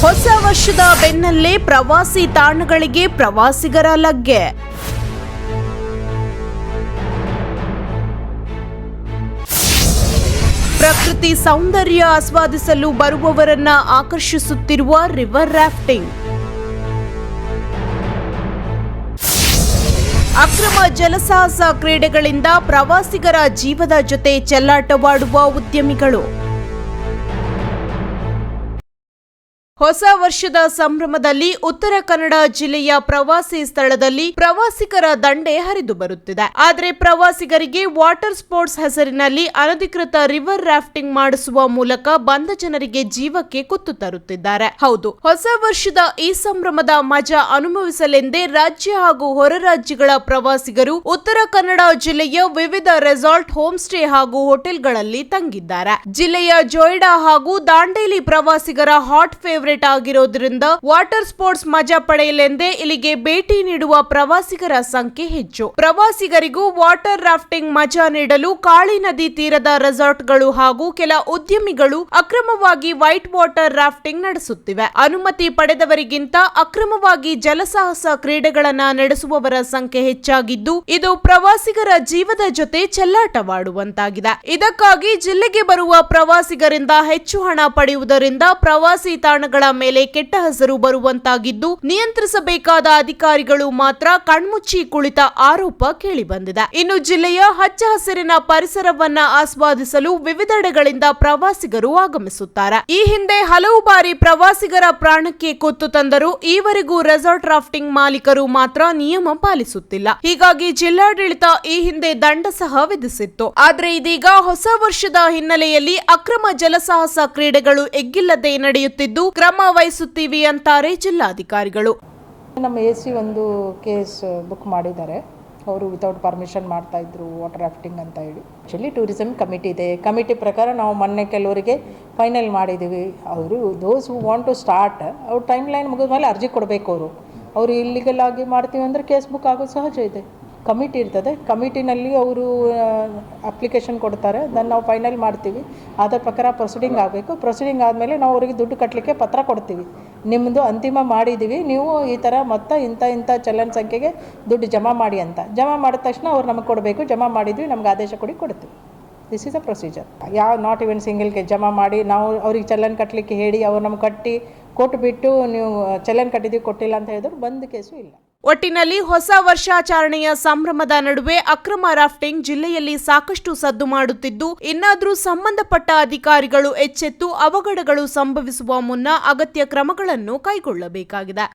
ಹೊಸ ವರ್ಷದ ಬೆನ್ನಲ್ಲೇ ಪ್ರವಾಸಿ ತಾಣಗಳಿಗೆ ಪ್ರವಾಸಿಗರ ಲಗ್ಗೆ. ಪ್ರಕೃತಿ ಸೌಂದರ್ಯ ಆಸ್ವಾದಿಸಲು ಬರುವವರನ್ನ ಆಕರ್ಷಿಸುತ್ತಿರುವ ರಿವರ್ ರಾಫ್ಟಿಂಗ್. ಅಕ್ರಮ ಜಲಸಾಹಸ ಕ್ರೀಡೆಗಳಿಂದ ಪ್ರವಾಸಿಗರ ಜೀವದ ಜೊತೆ ಚೆಲ್ಲಾಟವಾಡುವ ಉದ್ಯಮಿಗಳು. ಹೊಸ ವರ್ಷದ ಸಂಭ್ರಮದಲ್ಲಿ ಉತ್ತರ ಕನ್ನಡ ಜಿಲ್ಲೆಯ ಪ್ರವಾಸಿ ಸ್ಥಳದಲ್ಲಿ ಪ್ರವಾಸಿಗರ ದಂಡೆ ಹರಿದು ಬರುತ್ತಿದೆ. ಆದರೆ ಪ್ರವಾಸಿಗರಿಗೆ ವಾಟರ್ ಸ್ಪೋರ್ಟ್ಸ್ ಹೆಸರಿನಲ್ಲಿ ಅನಧಿಕೃತ ರಿವರ್ ರಾಫ್ಟಿಂಗ್ ಮಾಡಿಸುವ ಮೂಲಕ ಬಂದ ಜನರಿಗೆ ಜೀವಕ್ಕೆ ಕುತ್ತು ತರುತ್ತಿದ್ದಾರೆ. ಹೌದು, ಹೊಸ ವರ್ಷದ ಈ ಸಂಭ್ರಮದ ಮಜಾ ಅನುಭವಿಸಲೆಂದೇ ರಾಜ್ಯ ಹಾಗೂ ಹೊರ ರಾಜ್ಯಗಳ ಪ್ರವಾಸಿಗರು ಉತ್ತರ ಕನ್ನಡ ಜಿಲ್ಲೆಯ ವಿವಿಧ ರೆಸಾರ್ಟ್ ಹೋಮ್ ಸ್ಟೇ ಹಾಗೂ ಹೋಟೆಲ್ಗಳಲ್ಲಿ ತಂಗಿದ್ದಾರೆ. ಜಿಲ್ಲೆಯ ಜೋಯ್ಡಾ ಹಾಗೂ ದಾಂಡೇಲಿ ಪ್ರವಾಸಿಗರ ಹಾಟ್ ಫೇವರೇಟ್ ಆಗಿರೋದ್ರಿಂದ ವಾಟರ್ ಸ್ಪೋರ್ಟ್ಸ್ ಮಜಾ ಪಡೆಯಲೆಂದೇ ಇಲ್ಲಿಗೆ ಭೇಟಿ ನೀಡುವ ಪ್ರವಾಸಿಗರ ಸಂಖ್ಯೆ ಹೆಚ್ಚು. ಪ್ರವಾಸಿಗರಿಗೂ ವಾಟರ್ ರಾಫ್ಟಿಂಗ್ ಮಜಾ ನೀಡಲು ಕಾಳಿ ನದಿ ತೀರದ ರೆಸಾರ್ಟ್ಗಳು ಹಾಗೂ ಕೆಲ ಉದ್ಯಮಿಗಳು ಅಕ್ರಮವಾಗಿ ವೈಟ್ ವಾಟರ್ ರಾಫ್ಟಿಂಗ್ ನಡೆಸುತ್ತಿವೆ. ಅನುಮತಿ ಪಡೆದವರಿಗಿಂತ ಅಕ್ರಮವಾಗಿ ಜಲಸಾಹಸ ಕ್ರೀಡೆಗಳನ್ನ ನಡೆಸುವವರ ಸಂಖ್ಯೆ ಹೆಚ್ಚಾಗಿದ್ದು, ಇದು ಪ್ರವಾಸಿಗರ ಜೀವದ ಜೊತೆ ಚೆಲ್ಲಾಟವಾಡುವಂತಾಗಿದೆ. ಇದಕ್ಕಾಗಿ ಜಿಲ್ಲೆಗೆ ಬರುವ ಪ್ರವಾಸಿಗರಿಂದ ಹೆಚ್ಚು ಹಣ ಪಡೆಯುವುದರಿಂದ ಪ್ರವಾಸಿ ತಾಣಗಳ ಮೇಲೆ ಕೆಟ್ಟ ಹೆಸರು ಬರುವಂತಾಗಿದ್ದು ನಿಯಂತ್ರಿಸಬೇಕಾದ ಅಧಿಕಾರಿಗಳು ಮಾತ್ರ ಕಣ್ಮುಚ್ಚಿ ಕುಳಿತ ಆರೋಪ ಕೇಳಿಬಂದಿದೆ. ಇನ್ನು ಜಿಲ್ಲೆಯ ಹಚ್ಚ ಹಸಿರಿನ ಪರಿಸರವನ್ನ ಆಸ್ವಾದಿಸಲು ವಿವಿಧೆಡೆಗಳಿಂದ ಪ್ರವಾಸಿಗರು ಆಗಮಿಸುತ್ತಾರೆ. ಈ ಹಿಂದೆ ಹಲವು ಬಾರಿ ಪ್ರವಾಸಿಗರ ಪ್ರಾಣಕ್ಕೆ ಕುತ್ತು ತಂದರೂ ಈವರೆಗೂ ರೆಸಾರ್ಟ್ ರಾಫ್ಟಿಂಗ್ ಮಾಲೀಕರು ಮಾತ್ರ ನಿಯಮ ಪಾಲಿಸುತ್ತಿಲ್ಲ. ಹೀಗಾಗಿ ಜಿಲ್ಲಾಡಳಿತ ಈ ಹಿಂದೆ ದಂಡ ಸಹ ವಿಧಿಸಿತ್ತು. ಆದ್ರೆ ಇದೀಗ ಹೊಸ ವರ್ಷದ ಹಿನ್ನೆಲೆಯಲ್ಲಿ ಅಕ್ರಮ ಜಲಸಾಹಸ ಕ್ರೀಡೆಗಳು ಎಗ್ಗಿಲ್ಲದೆ ನಡೆಯುತ್ತಿದ್ದು ಕ್ರಮ ವಹಿಸುತ್ತೀವಿ ಅಂತಾರೆ ಜಿಲ್ಲಾಧಿಕಾರಿಗಳು. ನಮ್ಮ ಎ ಸಿ ಒಂದು ಕೇಸ್ ಬುಕ್ ಮಾಡಿದ್ದಾರೆ. ಅವರು ವಿತೌಟ್ ಪರ್ಮಿಷನ್ ಮಾಡ್ತಾ ಇದ್ರು ವಾಟರ್ ರಾಫ್ಟಿಂಗ್ ಅಂತ ಹೇಳಿ. ಆ್ಯಕ್ಚುಲಿ ಟೂರಿಸಮ್ ಕಮಿಟಿ ಇದೆ. ಕಮಿಟಿ ಪ್ರಕಾರ ನಾವು ಮೊನ್ನೆ ಕೆಲವರಿಗೆ ಫೈನಲ್ ಮಾಡಿದ್ದೀವಿ. ಅವರು those who want to start ಅವ್ರು ಟೈಮ್ ಲೈನ್ ಮುಗಿದ ಮೇಲೆ ಅರ್ಜಿ ಕೊಡಬೇಕು ಅವರು. ಅವರು ಇಲ್ಲಿಗಲ್ ಆಗಿ ಮಾಡ್ತೀವಿ ಅಂದರೆ ಕೇಸ್ ಬುಕ್ ಆಗೋದು ಸಹಜ ಇದೆ. ಕಮಿಟಿ ಇರ್ತದೆ. ಕಮಿಟಿನಲ್ಲಿ ಅವರು ಅಪ್ಲಿಕೇಶನ್ ಕೊಡ್ತಾರೆ. ಅದನ್ನು ನಾವು ಫೈನಲ್ ಮಾಡ್ತೀವಿ. ಅದರ ಪ್ರಕಾರ ಪ್ರೊಸೀಡಿಂಗ್ ಆಗಬೇಕು. ಪ್ರೊಸೀಡಿಂಗ್ ಆದಮೇಲೆ ನಾವು ಅವರಿಗೆ ದುಡ್ಡು ಕಟ್ಟಲಿಕ್ಕೆ ಪತ್ರ ಕೊಡ್ತೀವಿ. ನಿಮ್ಮದು ಅಂತಿಮ ಮಾಡಿದ್ದೀವಿ ನೀವು ಈ ಥರ ಮೊತ್ತ ಇಂಥ ಇಂಥ ಚಲನ್ ಸಂಖ್ಯೆಗೆ ದುಡ್ಡು ಜಮಾ ಮಾಡಿ ಅಂತ. ಜಮಾ ಮಾಡಿದ ತಕ್ಷಣ ಅವ್ರು ನಮಗೆ ಕೊಡಬೇಕು. ಜಮಾ ಮಾಡಿದ್ವಿ. ನಮ್ಗೆ ಆದೇಶ ಕೊಡಿ ಕೊಡ್ತೀವಿ. ದಿಸ್ ಈಸ್ ಅ ಪ್ರೊಸೀಜರ್ ಯಾವ ನಾಟ್ ಇವನ್ ಸಿಂಗಲ್ಗೆ ಜಮಾ ಮಾಡಿ ನಾವು ಅವ್ರಿಗೆ ಚಲನ್ ಕಟ್ಟಲಿಕ್ಕೆ ಹೇಳಿ, ಅವ್ರು ನಮ್ಗೆ ಕಟ್ಟಿ ಕೊಟ್ಟು ಬಿಟ್ಟು ನೀವು ಚಲನ್ ಕಟ್ಟಿದ್ದೀವಿ, ಕೊಟ್ಟಿಲ್ಲ ಅಂತ ಹೇಳಿದ್ರು ಬಂದ ಕೇಸು ಇಲ್ಲ. ಒಟ್ಟಿನಲ್ಲಿ ಹೊಸ ವರ್ಷಾಚರಣೆಯ ಸಂಭ್ರಮದ ನಡುವೆ ಅಕ್ರಮ ರಾಫ್ಟಿಂಗ್ ಜಿಲ್ಲೆಯಲ್ಲಿ ಸಾಕಷ್ಟು ಸದ್ದು ಮಾಡುತ್ತಿದ್ದು, ಇನ್ನಾದರೂ ಸಂಬಂಧಪಟ್ಟ ಅಧಿಕಾರಿಗಳು ಎಚ್ಚೆತ್ತು ಅವಘಡಗಳು ಸಂಭವಿಸುವ ಮುನ್ನ ಅಗತ್ಯ ಕ್ರಮಗಳನ್ನು ಕೈಗೊಳ್ಳಬೇಕಾಗಿದೆ.